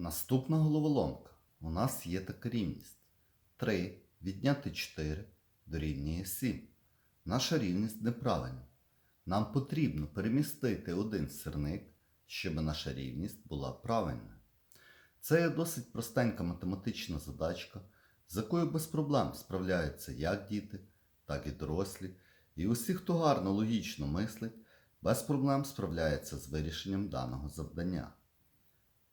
Наступна головоломка. У нас є така рівність. 3 відняти 4 дорівнює 7. Наша рівність неправильна. Нам потрібно перемістити один сирник, щоб наша рівність була правильна. Це є досить простенька математична задачка, з якою без проблем справляються як діти, так і дорослі. І усі, хто гарно логічно мислить, без проблем справляється з вирішенням даного завдання.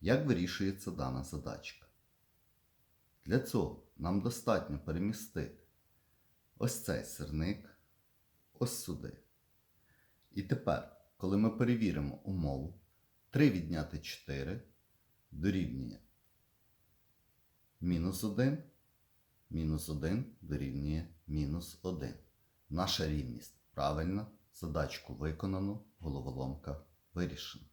Як вирішується дана задачка? Для цього нам достатньо перемістити ось цей сирник ось сюди. І тепер, коли ми перевіримо умову, 3 відняти 4 дорівнює мінус 1, мінус 1 дорівнює мінус 1. Наша рівність правильна, задачку виконано, головоломка вирішена.